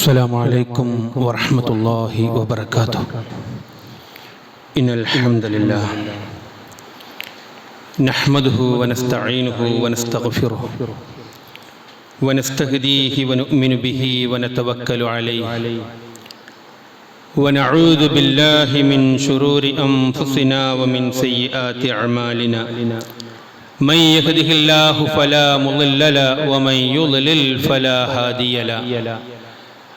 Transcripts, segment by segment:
السلام عليكم ورحمة الله وبركاته إن الحمد لله نحمده ونستعينه ونستغفره ونستهديه ونؤمن به ونتوكل عليه ونعوذ بالله من شرور أنفسنا ومن سيئات أعمالنا من يهده الله فلا مضل له ومن يضلل فلا هادي له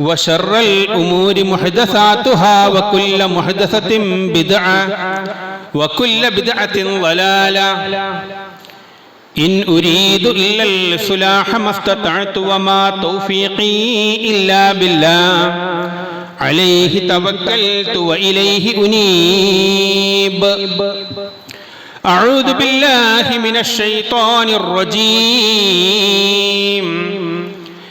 وشر الأمور محدثاتها وكل محدثة بدعة وكل بدعة ضلالة إن أريد إلا الصلاح ما استطعت وما توفيقي إلا بالله عليه توكلت وإليه أنيب أعوذ بالله من الشيطان الرجيم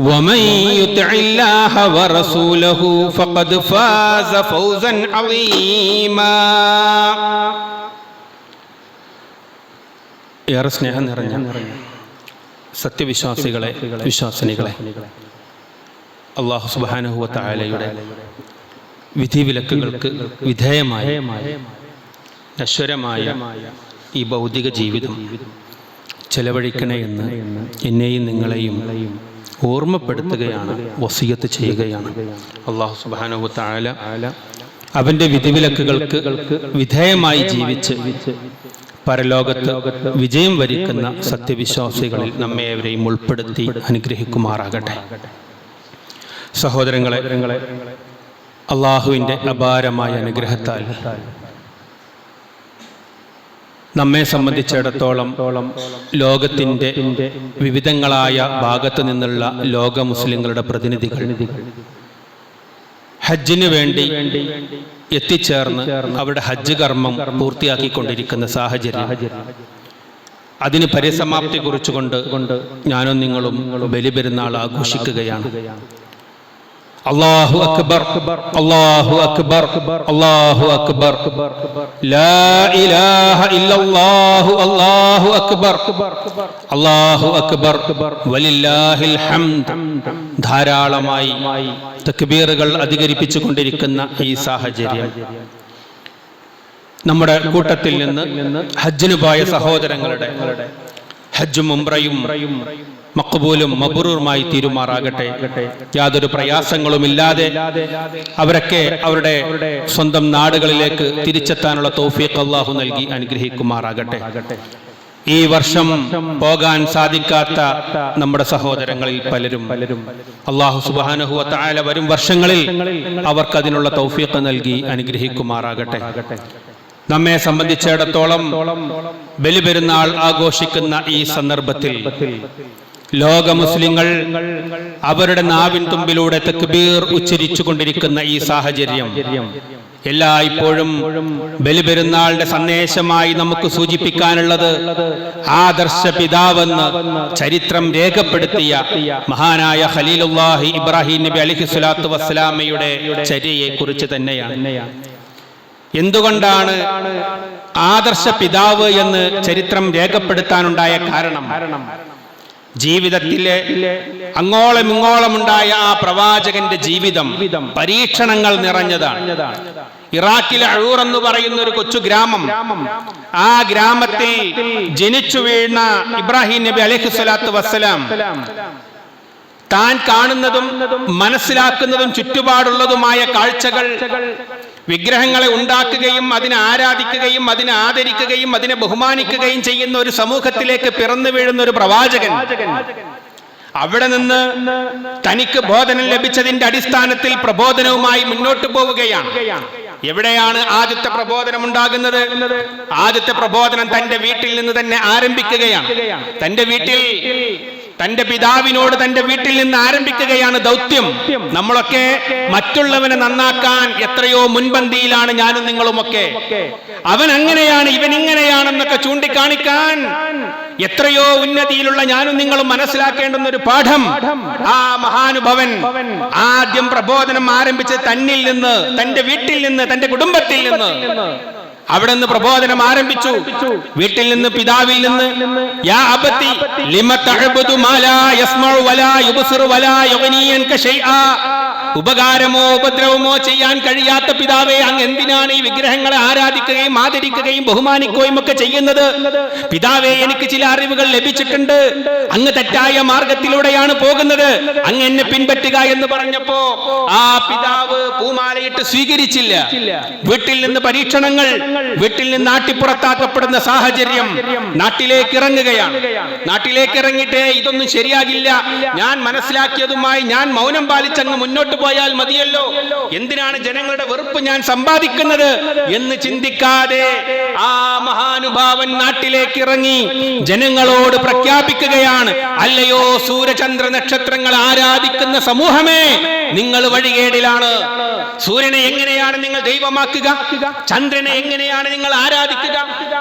ومن يطع الله ورسوله فقد فاز فوزا عظيما ഏറെ സ്നേഹം നിറഞ്ഞ സത്യവിശ്വാസികളെ വിശ്വാസിനികളെ അള്ളാഹു സുബാനുഹുവ തായാലയുടെ വിധിവിലക്കുകൾക്ക് വിധേയമായ നശ്വരമായ ഈ ഭൗതിക ജീവിതം ചെലവഴിക്കണേ എന്ന് എന്നെയും നിങ്ങളെയും ഓർമ്മപ്പെടുത്തുകയാണ് വസീയത്ത് ചെയ്യുകയാണ്. അള്ളാഹു സുബാനു താല അവന്റെ വിധിവിലക്കുകൾക്ക് വിധേയമായി ജീവിച്ച് പരലോകത്ത് വിജയം വരിക്കുന്ന സത്യവിശ്വാസികളിൽ നമ്മെ അവരെയും ഉൾപ്പെടുത്തി അനുഗ്രഹിക്കുമാറാകട്ടെ. സഹോദരങ്ങളെ അള്ളാഹുവിന്റെ അപാരമായ അനുഗ്രഹത്താൽ നമ്മെ സംബന്ധിച്ചിടത്തോളം ലോകത്തിന്റെ വിവിധങ്ങളായ ഭാഗത്തു നിന്നുള്ള ലോക മുസ്ലിങ്ങളുടെ പ്രതിനിധികൾ ഹജ്ജിന് വേണ്ടി എത്തിച്ചേർന്ന് അവരുടെ ഹജ്ജ് കർമ്മം പൂർത്തിയാക്കിക്കൊണ്ടിരിക്കുന്ന സാഹചര്യം. അതിന് പരിസമാപ്തി കുറിച്ചുകൊണ്ട് ഞാനും നിങ്ങളും ബലിപെരുന്നാൾ ആഘോഷിക്കുകയാണ്. അള്ളാഹു അക്ബർ അള്ളാഹു അക്ബർ അള്ളാഹു അക്ബർ. ലാ ഇലാഹ ഇല്ലല്ലാഹു അല്ലാഹു അക്ബർ. അള്ളാഹു അക്ബർ. വലില്ലാഹിൽ ഹംദ്. ധാരാളമായി തക്ബീറുകൾ അധികരിപ്പിച്ചു കൊണ്ടിരിക്കുന്ന ഈ സാഹചര്യം. നമ്മുടെ കൂട്ടത്തിൽ നിന്ന് ഹജ്ജിന് പോയ സഹോദരങ്ങളുടെ ഹജ്ജും ഉംറയും മക്കബൂലും മബറൂറുമായി തീരുമാറാകട്ടെ. യാതൊരു പ്രയാസങ്ങളുമില്ലാതെ അവരൊക്കെ അവരുടെ സ്വന്തം നാടുകളിലേക്ക് തിരിച്ചെത്താനുള്ള തൗഫീഖ് അള്ളാഹു നൽകി അനുഗ്രഹിക്കുമാറാകട്ടെ. ഈ വർഷം പോകാൻ സാധിക്കാത്ത നമ്മുടെ സഹോദരങ്ങളിൽ പലരും അള്ളാഹു സുബാനഹുവ തായാല വരും വർഷങ്ങളിൽ അവർക്ക് അതിനുള്ള തൗഫീഖ് നൽകി അനുഗ്രഹിക്കുമാറാകട്ടെ. നമ്മെ സംബന്ധിച്ചിടത്തോളം ബലിപെരുന്നാൾ ആഘോഷിക്കുന്ന ഈ സന്ദർഭത്തിൽ ലോക മുസ്ലിങ്ങൾ അവരുടെ നാവിൻ തുമ്പിലൂടെ തക്ബീർ ഉച്ചരിച്ചു കൊണ്ടിരിക്കുന്ന ഈ സാഹചര്യം എല്ലായ്പ്പോഴും ബലിപെരുന്നാളുടെ സന്ദേശമായി നമുക്ക് സൂചിപ്പിക്കാനുള്ളത് ആദർശ പിതാവെന്ന് ചരിത്രം രേഖപ്പെടുത്തിയ മഹാനായ ഖലീലുല്ലാഹി ഇബ്രാഹിം നബി അലിഹി സ്വലാത്തു വസ്സലാമയുടെ ചര്യയെ കുറിച്ച് തന്നെയാണ്. എന്തുകൊണ്ടാണ് ആദർശ പിതാവ് എന്ന് ചരിത്രം രേഖപ്പെടുത്താനുണ്ടായ കാരണം? ജീവിതത്തിലെ അങ്ങോളം ഇങ്ങോളമുണ്ടായ ആ പ്രവാചകന്റെ ജീവിതം പരീക്ഷണങ്ങൾ നിറഞ്ഞതാണ്. ഇറാഖിലെ അഴൂർ എന്ന് പറയുന്ന ഒരു കൊച്ചു ഗ്രാമം. ആ ഗ്രാമത്തിൽ ജനിച്ചു വീഴുന്ന ഇബ്രാഹിം നബി അലഹി സ്വലാത്തു വസ്സലാം താൻ കാണുന്നതും മനസ്സിലാക്കുന്നതും ചുറ്റുപാടുള്ളതുമായ കാഴ്ചകൾ വിഗ്രഹങ്ങളെ ഉണ്ടാക്കുകയും അതിനെ ആരാധിക്കുകയും അതിനെ ആദരിക്കുകയും അതിനെ ബഹുമാനിക്കുകയും ചെയ്യുന്ന ഒരു സമൂഹത്തിലേക്ക് പിറന്നു വീഴുന്ന ഒരു പ്രവാചകൻ. അവിടെ നിന്ന് തനിക്ക് ബോധനം ലഭിച്ചതിന്റെ അടിസ്ഥാനത്തിൽ പ്രബോധനവുമായി മുന്നോട്ട് പോവുകയാണ്. എവിടെയാണ് ആദ്യത്തെ പ്രബോധനം ഉണ്ടാകുന്നത്? ആദ്യത്തെ പ്രബോധനം തന്റെ വീട്ടിൽ നിന്ന് തന്നെ ആരംഭിക്കുകയാണ്. തന്റെ വീട്ടിൽ തന്റെ പിതാവിനോട് തന്റെ വീട്ടിൽ നിന്ന് ആരംഭിക്കുകയാണ് ദൗത്യം. നമ്മളൊക്കെ മറ്റുള്ളവനെ നന്നാക്കാൻ എത്രയോ മുൻപന്തിയിലാണ് ഞാനും നിങ്ങളുമൊക്കെ. അവൻ അങ്ങനെയാണ് ഇവൻ ഇങ്ങനെയാണെന്നൊക്കെ ചൂണ്ടിക്കാണിക്കാൻ എത്രയോ ഉന്നതിയിലുള്ള ഞാനും നിങ്ങളും മനസ്സിലാക്കേണ്ടുന്ന ഒരു പാഠം. ആ മഹാനുഭവൻ ആദ്യം പ്രബോധനം ആരംഭിച്ച് തന്നിൽ നിന്ന് തന്റെ വീട്ടിൽ നിന്ന് തന്റെ കുടുംബത്തിൽ നിന്ന് അവിടെ നിന്ന് പ്രബോധനം ആരംഭിച്ചു. വീട്ടിൽ നിന്ന് പിതാവിൽ നിന്ന് യാ ലിമ യസ്മഉ വലാ വലാ ഉപകാരമോ ഉപദ്രവമോ ചെയ്യാൻ കഴിയാത്ത പിതാവെ അങ്ങ് എന്തിനാണ് ഈ വിഗ്രഹങ്ങളെ ആരാധിക്കുകയും ആദരിക്കുകയും ബഹുമാനിക്കുകയും ഒക്കെ ചെയ്യുന്നത്? പിതാവെ എനിക്ക് ചില അറിവുകൾ ലഭിച്ചിട്ടുണ്ട്. അങ്ങ് തെറ്റായ മാർഗത്തിലൂടെയാണ് പോകുന്നത്. അങ്ങ് എന്നെ പിൻപറ്റുക എന്ന് പറഞ്ഞപ്പോ ആ പിതാവ് പൂമാലയിട്ട് സ്വീകരിച്ചില്ല. വീട്ടിൽ നിന്ന് പരീക്ഷണങ്ങൾ വീട്ടിൽ നിന്ന് നാട്ടിപ്പുറത്താക്കപ്പെടുന്ന സാഹചര്യം നാട്ടിലേക്ക് ഇറങ്ങുകയാണ്. നാട്ടിലേക്ക് ഇറങ്ങിയിട്ട് ഇതൊന്നും ശരിയാകില്ല. ഞാൻ മനസ്സിലാക്കിയതുമായി ഞാൻ മൗനം പാലിച്ചങ്ങ് മുന്നോട്ട് പോയാൽ മതിയല്ലോ. എന്തിനാണ് ജനങ്ങളുടെ വെറുപ്പ് ഞാൻ സമ്പാദിക്കുന്നത് എന്ന് ചിന്തിക്കാതെ ആ മഹാനുഭാവൻ നാട്ടിലേക്ക് ഇറങ്ങി ജനങ്ങളോട് പ്രഖ്യാപിക്കുകയാണ്. അല്ലയോ സൂര്യചന്ദ്ര നക്ഷത്രങ്ങൾ ആരാധിക്കുന്ന സമൂഹമേ നിങ്ങൾ വഴികേടിലാണ്. സൂര്യനെ എങ്ങനെയാണ് നിങ്ങൾ ദൈവമാക്കുക? ചന്ദ്രനെ എങ്ങനെയാണ് നിങ്ങൾ ആരാധിക്കുക?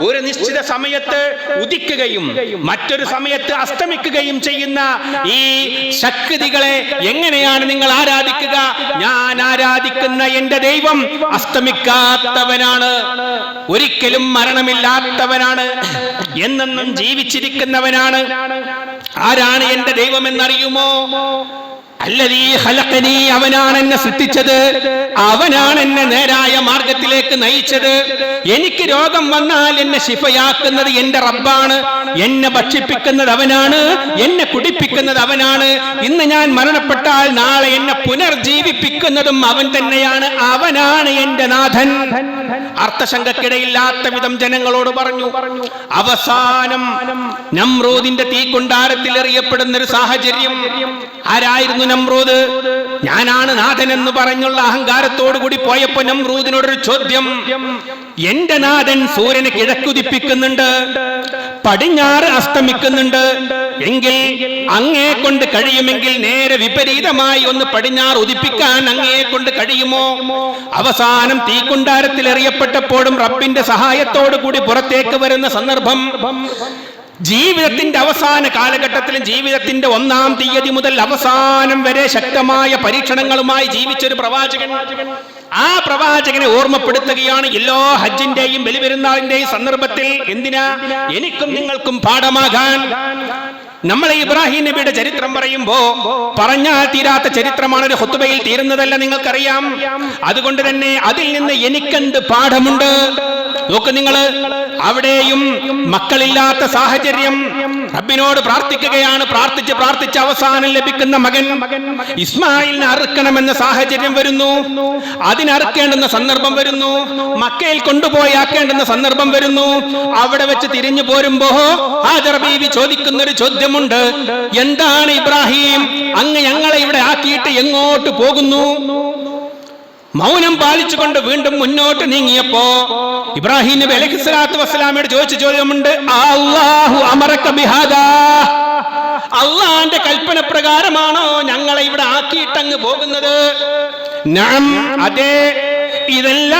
ഒരു നിശ്ചിത സമയത്ത് ഉദിക്കുകയും മറ്റൊരു സമയത്ത് അസ്തമിക്കുകയും ചെയ്യുന്ന ഈ ശക്തികളെ എങ്ങനെയാണ് നിങ്ങൾ ആരാധിക്കുക? ഞാൻ ആരാധിക്കുന്ന എന്റെ ദൈവം അസ്തമിക്കാത്തവനാണ്. ഒരിക്കലും മരണമില്ലാത്തവനാണ്. എന്നെന്നും ജീവിച്ചിരിക്കുന്നവനാണ്. ആരാണ് എന്റെ ദൈവം എന്നറിയുമോ? അവനാണ് എന്നെ സൃഷ്ടിച്ചത് അവനാണ് എന്നെ നേരായ മാർഗത്തിലേക്ക് നയിച്ചത്. എനിക്ക് രോഗം വന്നാൽ എന്നെ ശിഫയാക്കുന്നത് എന്റെ റബ്ബാണ്. എന്നെ ഭക്ഷിപ്പിക്കുന്നത് അവനാണ് എന്നെ കുടിപ്പിക്കുന്നത് അവനാണ്. ഇന്ന് ഞാൻ മരണപ്പെട്ടാൽ നാളെ എന്നെ പുനർജീവിപ്പിക്കുന്നതും അവൻ തന്നെയാണ്. അവനാണ് എന്റെ നാഥൻ. അർത്ഥശങ്കക്കിടയില്ലാത്ത വിധം ജനങ്ങളോട് പറഞ്ഞു അവസാനം നമ്രൂദിന്റെ കൊണ്ടാരത്തിൽ എറിയപ്പെടുന്ന ഒരു സാഹചര്യം ആരായിരുന്നു നമ്രൂദ്? ഞാനാണ് നാഥൻ എന്ന് പറഞ്ഞുള്ള അഹങ്കാരത്തോടു കൂടി പോയപ്പോ നമ്രൂദിനോടൊരു ചോദ്യം. എന്റെ നാഥൻ സൂര്യനെ കിഴക്കുതിപ്പിക്കുന്നുണ്ട് പടിഞ്ഞാറ് അസ്തമിക്കുന്നുണ്ട്. എങ്കിൽ അങ്ങേ കൊണ്ട് കഴിയുമെങ്കിൽ നേരെ വിപരീതമായി ഒന്ന് പടിഞ്ഞാറ് ഉദിപ്പിക്കാൻ അങ്ങേ കൊണ്ട് കഴിയുമോ? അവസാനം തീക്കുണ്ടാരത്തിൽ എറിയപ്പെട്ടപ്പോഴും റബ്ബിന്റെ സഹായത്തോടു കൂടി പുറത്തേക്ക് വരുന്ന സന്ദർഭം ജീവിതത്തിന്റെ അവസാന കാലഘട്ടത്തിലും ജീവിതത്തിന്റെ ഒന്നാം തീയതി മുതൽ അവസാനം വരെ ശക്തമായ പരീക്ഷണങ്ങളുമായി ജീവിച്ചൊരു പ്രവാചകൻ. ആ പ്രവാചകനെ ഓർമ്മപ്പെടുത്തുകയാണ് എല്ലാ ഹജ്ജിന്റെയും ബലിപെരുന്നാളിന്റെയും സന്ദർഭത്തിൽ. എന്തിനാ? എനിക്കും നിങ്ങൾക്കും പാഠമാകാൻ. നമ്മളെ ഇബ്രാഹിം നബിയുടെ ചരിത്രം പറയുമ്പോ പറഞ്ഞാൽ തീരാത്ത ചരിത്രമാണ് ഒരു ഹുത്തുബയിൽ തീരുന്നതല്ല നിങ്ങൾക്കറിയാം. അതുകൊണ്ട് തന്നെ അതിൽ നിന്ന് എനിക്കെന്ത് പാഠമുണ്ട്? നോക്ക് നിങ്ങൾ അവിടെയും മക്കളില്ലാത്ത സാഹചര്യം റബ്ബിനോട് പ്രാർത്ഥിക്കുകയാണ്. പ്രാർത്ഥിച്ച് പ്രാർത്ഥിച്ച് അവസാനം ലഭിക്കുന്ന മകൻ ഇസ്മായിലിനെ അറുക്കണമെന്ന സാഹചര്യം വരുന്നു. അതിനറുക്കേണ്ടുന്ന സന്ദർഭം വരുന്നു. മക്കയിൽ കൊണ്ടുപോയി ആക്കേണ്ടുന്ന സന്ദർഭം വരുന്നു. അവിടെ വെച്ച് തിരിഞ്ഞു പോരുമ്പോ ഹാജർ ബീവി ചോദിക്കുന്ന ഒരു ചോദ്യമുണ്ട്. എന്താണ് ഇബ്രാഹിം? അങ്ങ് ഞങ്ങളെ ഇവിടെ ആക്കിയിട്ട് എങ്ങോട്ട് പോകുന്നു? മൗനം പാലിച്ചുകൊണ്ട് വീണ്ടും മുന്നോട്ട് നീങ്ങിയപ്പോ ഇബ്രാഹിം നബി അലൈഹി സ്വലാത്തു വസ്സലാമയോട് ചോദിച്ച ചോദ്യമുണ്ട് അള്ളാഹു ബിഹാദാ? അള്ളാന്റെ കൽപ്പന പ്രകാരമാണോ ഞങ്ങളെ ഇവിടെ ആക്കിയിട്ടങ്ങ് പോകുന്നത്? അതെ ഇതല്ല.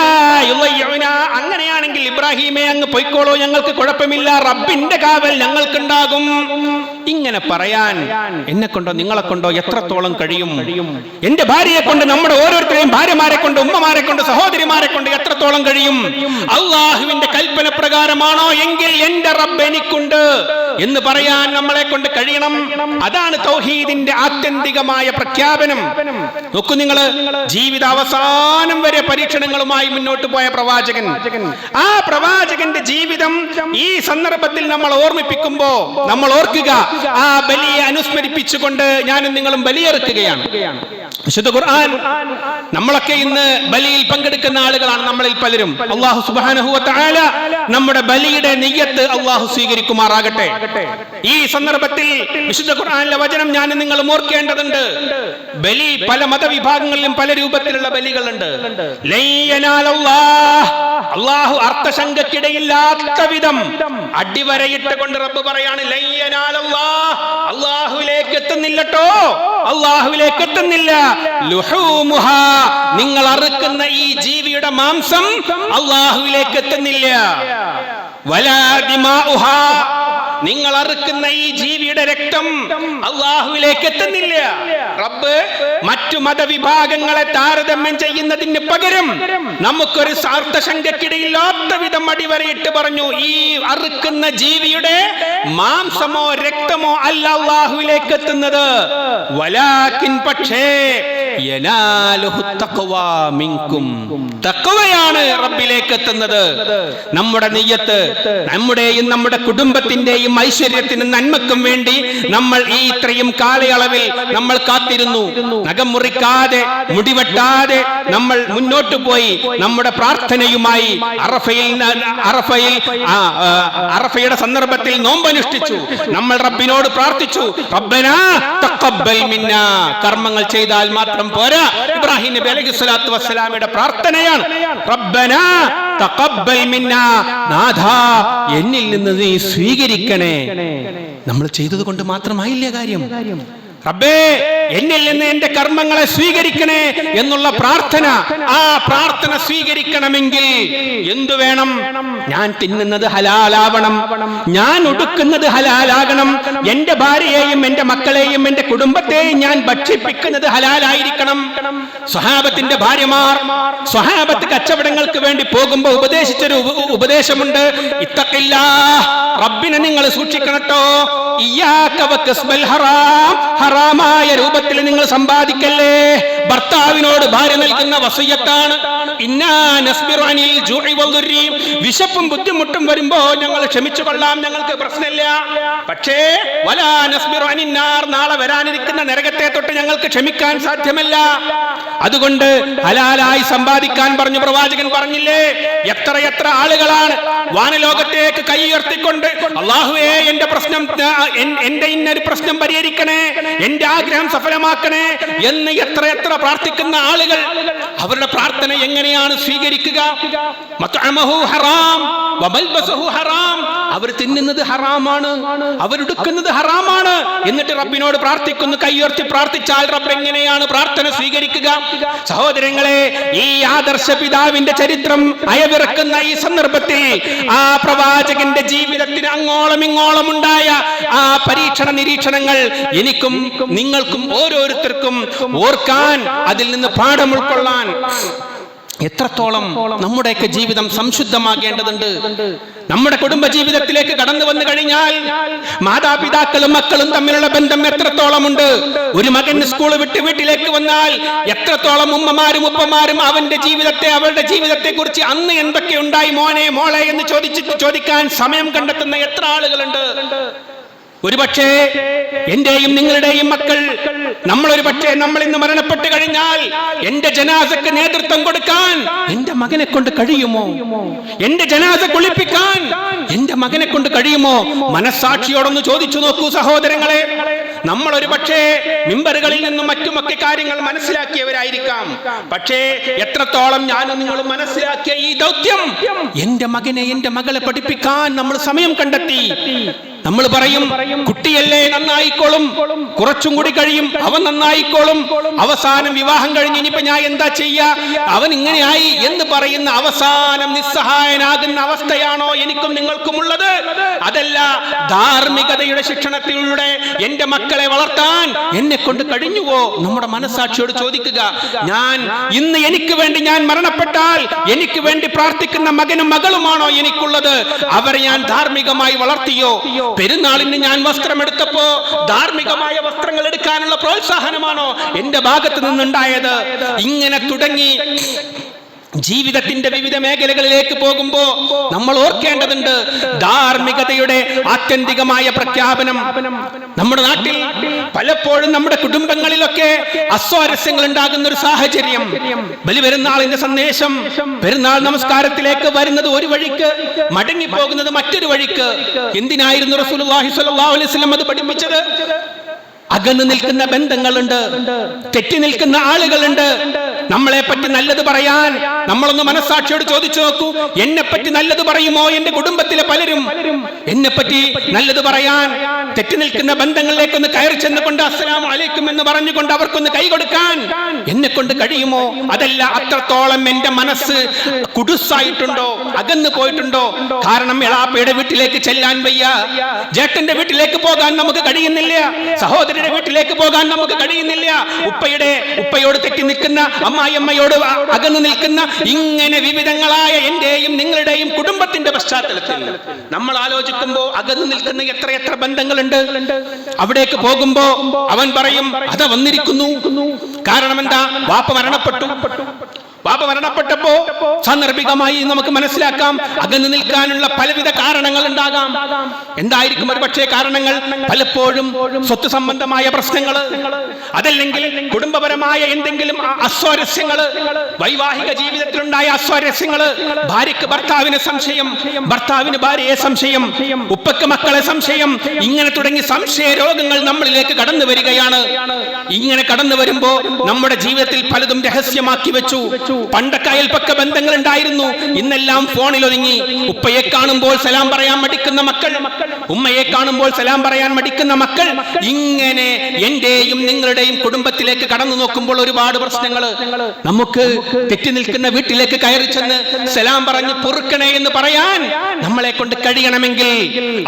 അങ്ങനെയാണെങ്കിൽ ഇബ്രാഹിമെ അങ്ങ് പൊയ്ക്കോളൂ ഞങ്ങൾക്ക് കുഴപ്പമില്ല. റബ്ബിന്റെ കാവൽ ഞങ്ങൾക്കുണ്ടാകും. ഇങ്ങനെ പറയാൻ എന്നെ കൊണ്ടോ നിങ്ങളെ കൊണ്ടോ എത്രത്തോളം കഴിയും? എന്റെ ഭാര്യയെ കൊണ്ട് നമ്മുടെ ഓരോരുത്തരെയും ഭാര്യമാരെ കൊണ്ട് ഉമ്മമാരെ കൊണ്ട് സഹോദരിമാരെ കൊണ്ട് എത്രത്തോളം കഴിയും? അള്ളാഹുവിന്റെ കൽപ്പന പ്രകാരമാണോ എങ്കിൽ എന്റെ റബ്ബ് എനിക്കുണ്ട് എന്ന് പറയാൻ നമ്മളെ കൊണ്ട് കഴിയണം. അതാണ് തൗഹീദിന്റെ ആത്യന്തികമായ പ്രഖ്യാപനം. നോക്കൂ നിങ്ങൾ ജീവിത അവസാനം വരെ പരീക്ഷണങ്ങളുമായി മുന്നോട്ട് പോയ പ്രവാചകൻ. ആ പ്രവാചകന്റെ ജീവിതം ഈ സന്ദർഭത്തിൽ നമ്മൾ ഓർമ്മിപ്പിക്കുമ്പോ നമ്മൾ ഓർക്കുക ആ ബലിയെ അനുസ്മരിപ്പിച്ചുകൊണ്ട് ഞാനും നിങ്ങളും ബലിയെറുക്കുകയാണ്. വിശുദ്ധ ഖുർആൻ നമ്മളൊക്കെ ഇന്ന് ബലിയിൽ പങ്കെടുക്കുന്ന ആളുകളാണ് നമ്മളിൽ പലരും. അള്ളാഹു തആല നമ്മുടെ ബലിയുടെ നെയ്യത്ത് അള്ളാഹു സ്വീകരിക്കുമാറാകട്ടെ. ഈ സന്ദർഭത്തിൽ വിശുദ്ധ ഖുർആാനിലെ വചനം ഞാൻ നിങ്ങൾ ഓർക്കേണ്ടതുണ്ട്. ബലി പല മതവിഭാഗങ്ങളിലും പല രൂപത്തിലുള്ള ബലികളുണ്ട്. അള്ളാഹു അർത്ഥശങ്കക്കിടയില്ലാത്ത വിധം അടിവരയിട്ട് കൊണ്ട് റബ്ബ് പറയാണ് അള്ളാഹുലേക്ക് എത്തുന്നില്ലട്ടോ. അള്ളാഹുവിലേക്ക് എത്തുന്നില്ല. നിങ്ങൾ അറുക്കുന്ന ഈ ജീവിയുടെ മാംസം അള്ളാഹുവിലേക്ക് എത്തുന്നില്ല. വലാ ദിമാഉഹാ. നിങ്ങൾ അറുക്കുന്ന ഈ ജീവിയുടെ രക്തം അള്ളാഹുവിലേക്ക് എത്തുന്നില്ല. റബ്ബ് മറ്റു മതവിഭാഗങ്ങളെ താരതമ്യം ചെയ്യുന്നതിന് പകരം നമുക്കൊരു സാർത്ഥശങ്കക്കിടയില്ലാത്ത വിധം അടിവരയിട്ട് പറഞ്ഞു ഈ അറുക്കുന്ന ജീവിയുടെ മാംസമോ രക്തമോ അല്ല അള്ളാഹുവിലേക്ക് എത്തുന്നത്. വലാക്കിൻ പക്ഷേ തഖ്വയാണ് റബ്ബിലേക്ക് എത്തുന്നത് നമ്മുടെ നെയ്യത്ത് നമ്മുടെയും നമ്മുടെ കുടുംബത്തിന്റെയും ഐശ്വര്യത്തിനും നന്മക്കും വേണ്ടി നമ്മൾ ഈ ഇത്രയും കാലയളവിൽ നമ്മൾ കാത്തിരുന്നു. നഖം മുറിക്കാതെ മുടിവെട്ടാതെ നമ്മൾ മുന്നോട്ട് പോയി നമ്മുടെ പ്രാർത്ഥനയുമായി അറഫയിൽ അറഫയിൽ അറഫയുടെ സന്ദർഭത്തിൽ നോമ്പനുഷ്ഠിച്ചു. നമ്മൾ റബ്ബിനോട് പ്രാർത്ഥിച്ചു. റബ്ബനാ കർമ്മങ്ങൾ ചെയ്താൽ മാത്രം പോരാ. ഇബ്രാഹിം നബി അലൈഹി സ്വലാത്തു വസ്സലാമയുടെ പ്രാർത്ഥനയാണ്. റബ്ബനാ തഖബ്ബൽ മിന്നാ നാഥാ എന്നിൽ നിന്ന് നീ സ്വീകരിക്കണേ. നമ്മൾ ചെയ്തത് കൊണ്ട് മാത്രമായില്ല കാര്യം? റബ്ബേ എന്നിൽ നിന്ന് എന്റെ കർമ്മങ്ങളെ സ്വീകരിക്കണേ എന്നുള്ള പ്രാർത്ഥന. ആ പ്രാർത്ഥന സ്വീകരിക്കണമെങ്കിൽ എന്തു വേണം? ഞാൻ തിന്നുന്നത് ഹലാലാവണം. ഞാൻ ഒടുക്കുന്നത് ഹലാലാകണം. എന്റെ ഭാര്യയെയും എന്റെ മക്കളെയും എന്റെ കുടുംബത്തെയും ഞാൻ ഭക്ഷിപ്പിക്കുന്നത് ഹലാലായിരിക്കണം. സ്വഹാബത്തിന്റെ ഭാര്യമാർ സ്വഹാബത്ത് കച്ചവടങ്ങൾക്ക് വേണ്ടി പോകുമ്പോൾ ഉപദേശിച്ചൊരു ഉപ- ഉപദേശമുണ്ട്. ഇത്തക്കില്ല റബ്ബിനെ നിങ്ങൾ സൂക്ഷിക്കണട്ടോ. ഹറാം ഹറാമായ രൂപത്തിൽ നിങ്ങൾ സമ്പാദിക്കല്ലേ? ഭർത്താവിനോട് ഭാര്യ നൽകുന്ന വസയ്യത്താണ്. വിശപ്പും ബുദ്ധിമുട്ടും വരുമ്പോ ഞങ്ങൾ ക്ഷമിച്ചു കൊള്ളാം ഞങ്ങൾക്ക് പ്രശ്നമില്ല. പക്ഷേ നാളെ വരാനിരിക്കുന്ന നരകത്തെ തൊട്ട് ഞങ്ങൾക്ക് ക്ഷമിക്കാൻ സാധ്യമല്ല. അതുകൊണ്ട് ഹലാലായി സമ്പാദിക്കാൻ പറഞ്ഞു പ്രവാചകൻ പറഞ്ഞില്ലേ? എത്ര എത്ര ആളുകളാണ് വാനലോകത്തേക്ക് കൈ ഉയർത്തിക്കൊണ്ട് അള്ളാഹുവേ എന്റെ പ്രശ്നം എന്റെ ഇന്നൊരു പ്രശ്നം പരിഹരിക്കണേ. എന്റെ ആഗ്രഹം സഫലമാക്കണേ എന്ന് എത്ര എത്ര പ്രാർത്ഥിക്കുന്ന ആളുകൾ അവരുടെ പ്രാർത്ഥന എങ്ങനെയാണ് സ്വീകരിക്കുക? ഹറാം ഹറാം അവർ തിന്നുന്നത് ഹറാമാണ് അവരെടുക്കുന്നത് ഹറാമാണ്. എന്നിട്ട് റബ്ബിനോട് പ്രാർത്ഥിക്കുന്നു കൈയുയർത്തി പ്രാർത്ഥിച്ചാൽ റബ്ബ് എങ്ങനെയാണ് പ്രാർത്ഥന സ്വീകരിക്കുക? സഹോദരങ്ങളെ ഈ ആദർശ പിതാവിന്റെ ചരിത്രം അയവിറക്കുന്ന ഈ സന്ദർഭത്തിൽ ആ പ്രവാചകന്റെ ജീവിതത്തിന് അങ്ങോളം ഇങ്ങോളം ഉണ്ടായ ആ പരീക്ഷണ നിരീക്ഷണങ്ങൾ എനിക്കും നിങ്ങൾക്കും ഓരോരുത്തർക്കും ഓർക്കാൻ അതിൽ നിന്ന് പാഠം ഉൾക്കൊള്ളാൻ. എത്രത്തോളം നമ്മുടെയൊക്കെ ജീവിതം സംശുദ്ധമാകേണ്ടതുണ്ട്. നമ്മുടെ കുടുംബ ജീവിതത്തിലേക്ക് കടന്നു വന്നു കഴിഞ്ഞാൽ മാതാപിതാക്കളും മക്കളും തമ്മിലുള്ള ബന്ധം എത്രത്തോളമുണ്ട്? ഒരു മകൻ സ്കൂൾ വിട്ട് വീട്ടിലേക്ക് വന്നാൽ എത്രത്തോളം ഉമ്മമാരും ഉപ്പമാരും അവന്റെ ജീവിതത്തെ അവളുടെ ജീവിതത്തെ കുറിച്ച് അന്ന് എന്തൊക്കെ ഉണ്ടായി മോനെ മോളെ എന്ന് ചോദിച്ചിട്ട് ചോദിക്കാൻ സമയം കണ്ടെത്തുന്ന എത്ര ആളുകളുണ്ട്? ഒരുപക്ഷേ എന്റെയും നിങ്ങളുടെയും മക്കൾ നമ്മൾ പക്ഷേ നമ്മൾ ഇന്ന് മരണപ്പെട്ട് കഴിഞ്ഞാൽ എന്റെ ജനാസക്ക് നേതൃത്വം കൊടുക്കാൻ എന്റെ മകനെ കൊണ്ട് കഴിയുമോ? എന്റെ ജനാസ കുളിപ്പിക്കാൻ എന്റെ മകനെ കൊണ്ട് കഴിയുമോ? മനസ്സാക്ഷിയോടൊന്ന് ചോദിച്ചു നോക്കൂ സഹോദരങ്ങളെ. നമ്മൾ പക്ഷേ മിമ്പറുകളിൽ നിന്നും മറ്റുമൊക്കെ കാര്യങ്ങൾ മനസ്സിലാക്കിയവരായിരിക്കാം. പക്ഷേ എത്രത്തോളം ഞാനും നിങ്ങളും മനസ്സിലാക്കിയ ഈ ദൗത്യം എന്റെ മകനെ എന്റെ മകളെ പഠിപ്പിക്കാൻ നമ്മൾ സമയം കണ്ടെത്തി. നമ്മൾ പറയും കുട്ടിയല്ലേ നന്നായിക്കോളും. കുറച്ചും കൂടി കഴിയും അവൻ നന്നായിക്കോളും. അവസാനം വിവാഹം കഴിഞ്ഞ് ഇനിയിപ്പോ ഞാൻ എന്താ ചെയ്യാ? അവൻ ഇങ്ങനെയായി എന്ന് പറയുന്ന അവസാനം നിസ്സഹായനാകുന്ന അവസ്ഥയാണോ എനിക്കും നിങ്ങൾക്കും ഉള്ളത്? അതല്ല ധാർമ്മികതയുടെ ശിക്ഷണത്തിലൂടെ എന്റെ മക്കളെ വളർത്താൻ എന്നെ കൊണ്ട് കഴിഞ്ഞുവോ? നമ്മുടെ മനസ്സാക്ഷിയോട് ചോദിക്കുക. ഞാൻ ഇന്ന് എനിക്ക് വേണ്ടി ഞാൻ മരണപ്പെട്ടാൽ എനിക്ക് വേണ്ടി പ്രാർത്ഥിക്കുന്ന മകനും മകളുമാണോ എനിക്കുള്ളത്? അവരെ ഞാൻ ധാർമ്മികമായി വളർത്തിയോ? പെരുന്നാളിന് ഞാൻ വസ്ത്രം എടുത്തപ്പോ ധാർമ്മികമായ വസ്ത്രങ്ങൾ എടുക്കാനുള്ള പ്രോത്സാഹനമാണോ എന്റെ ഭാഗത്ത് നിന്നുണ്ടായത്? ഇങ്ങനെ തുടങ്ങി. ജീവിതത്തിന്റെ വിവിധ മേഖലകളിലേക്ക് പോകുമ്പോ നമ്മൾ ഓർക്കേണ്ടതുണ്ട് ധാർമ്മികതയുടെ ആത്യന്തികമായ പ്രഖ്യാപനം. നമ്മുടെ നാട്ടിൽ പലപ്പോഴും നമ്മുടെ കുടുംബങ്ങളിലൊക്കെ അസ്വാരസ്യങ്ങൾ ഉണ്ടാകുന്ന ഒരു സാഹചര്യം. ബലിപെരുന്നാളിന്റെ സന്ദേശം പെരുന്നാൾ നമസ്കാരത്തിലേക്ക് വരുന്നത് ഒരു വഴിക്ക് മടങ്ങി പോകുന്നത് മറ്റൊരു വഴിക്ക്. എന്തിനായിരുന്നു റസൂലുള്ളാഹി അലൈഹി വസല്ലം അത് പഠിപ്പിച്ചത്? അകന്നു നിൽക്കുന്ന ബന്ധങ്ങളുണ്ട്. തെറ്റി നിൽക്കുന്ന ആളുകളുണ്ട്. നമ്മളെ പറ്റി നല്ലത് പറയാൻ നമ്മളൊന്ന് മനസ്സാക്ഷിയോട് ചോദിച്ചു നോക്കൂ. എന്നെ പറ്റി നല്ലത് പറയുമോ? എന്റെ കുടുംബത്തിലെ പലരും എന്നെ പറ്റി നല്ലത് പറയാൻ തെറ്റി നിൽക്കുന്ന ബന്ധങ്ങളിലേക്കൊന്ന് കയറി ചെന്നുകൊണ്ട് അസ്സലാം അലൈക്കും എന്ന് പറഞ്ഞുകൊണ്ട് അവർക്കൊന്ന് കൈ കൊടുക്കാൻ എന്നെ കൊണ്ട് കഴിയുമോ? അതല്ല അത്രത്തോളം എന്റെ മനസ്സ് കുടുസായിട്ടുണ്ടോ അകന്നു പോയിട്ടുണ്ടോ? കാരണം എളാപ്പയുടെ വീട്ടിലേക്ക് ചെല്ലാൻ വയ്യ. ജേട്ടന്റെ വീട്ടിലേക്ക് പോകാൻ നമുക്ക് കഴിയുന്നില്ല. സഹോദരന്റെ വീട്ടിലേക്ക് പോകാൻ നമുക്ക് കഴിയുന്നില്ല. ഉപ്പയുടെ ഉപ്പയോട് തെറ്റി നിൽക്കുന്ന അമ്മായിയമ്മയോട് അകന്നു നിൽക്കുന്ന ഇങ്ങനെ വിവിധങ്ങളായ എന്റെയും നിങ്ങളുടെയും കുടുംബത്തിന്റെ പശ്ചാത്തലത്തിൽ നമ്മൾ ആലോചിക്കുമ്പോ അകന്നു നിൽക്കുന്ന എത്ര എത്ര ബന്ധങ്ങളുണ്ട്. അവിടേക്ക് പോകുമ്പോ അവൻ പറയും അത വന്നിരിക്കുന്നു. കാരണം എന്താ? വാപ്പ മരണപ്പെട്ടു. വാപ്പ മരണപ്പെട്ടപ്പോ സാന്ദർഭികമായി നമുക്ക് മനസ്സിലാക്കാം. അകന്നു നിൽക്കാനുള്ള പലവിധ കാരണങ്ങൾ ഉണ്ടാകാം. എന്തായിരിക്കും ഒരു പക്ഷേ കാരണങ്ങൾ? പലപ്പോഴും സ്വത്ത് സംബന്ധമായ പ്രശ്നങ്ങൾ അതല്ലെങ്കിൽ കുടുംബപരമായ എന്തെങ്കിലും അസ്വാരസ്യങ്ങൾ വൈവാഹിക ജീവിതത്തിലുണ്ടായ അസ്വാരസ്യങ്ങൾ ഭാര്യക്ക് ഭർത്താവിന് സംശയം ഭർത്താവിന് ഭാര്യയെ സംശയം ഉപ്പക്ക് മക്കളെ സംശയം ഇങ്ങനെ തുടങ്ങി സംശയ രോഗങ്ങൾ നമ്മളിലേക്ക് കടന്നു വരികയാണ്. ഇങ്ങനെ കടന്നു വരുമ്പോ നമ്മുടെ ജീവിതത്തിൽ പലതും രഹസ്യമാക്കി വെച്ചു. പണ്ടൊക്കെ അയൽപ്പക്ക ബന്ധങ്ങൾ ഉണ്ടായിരുന്നു ഇന്നെല്ലാം ഫോണിൽ ഒതുങ്ങി ഉപ്പയെ കാണുമ്പോൾ സലാം പറയാൻ മടിക്കുന്ന മക്കൾ. ഉമ്മയെ കാണുമ്പോൾ സലാം പറയാൻ മടിക്കുന്ന മക്കൾ. ഇങ്ങനെ എന്റെയും നിങ്ങളുടെയും കുടുംബത്തിലേക്ക് കടന്നു നോക്കുമ്പോൾ ഒരുപാട് പ്രശ്നങ്ങൾ. നമുക്ക് തെറ്റി നിൽക്കുന്ന വീട്ടിലേക്ക് കയറി ചെന്ന് സലാം പറഞ്ഞ് പൊറുക്കണേ എന്ന് പറയാൻ നമ്മളെ കൊണ്ട് കഴിയണമെങ്കിൽ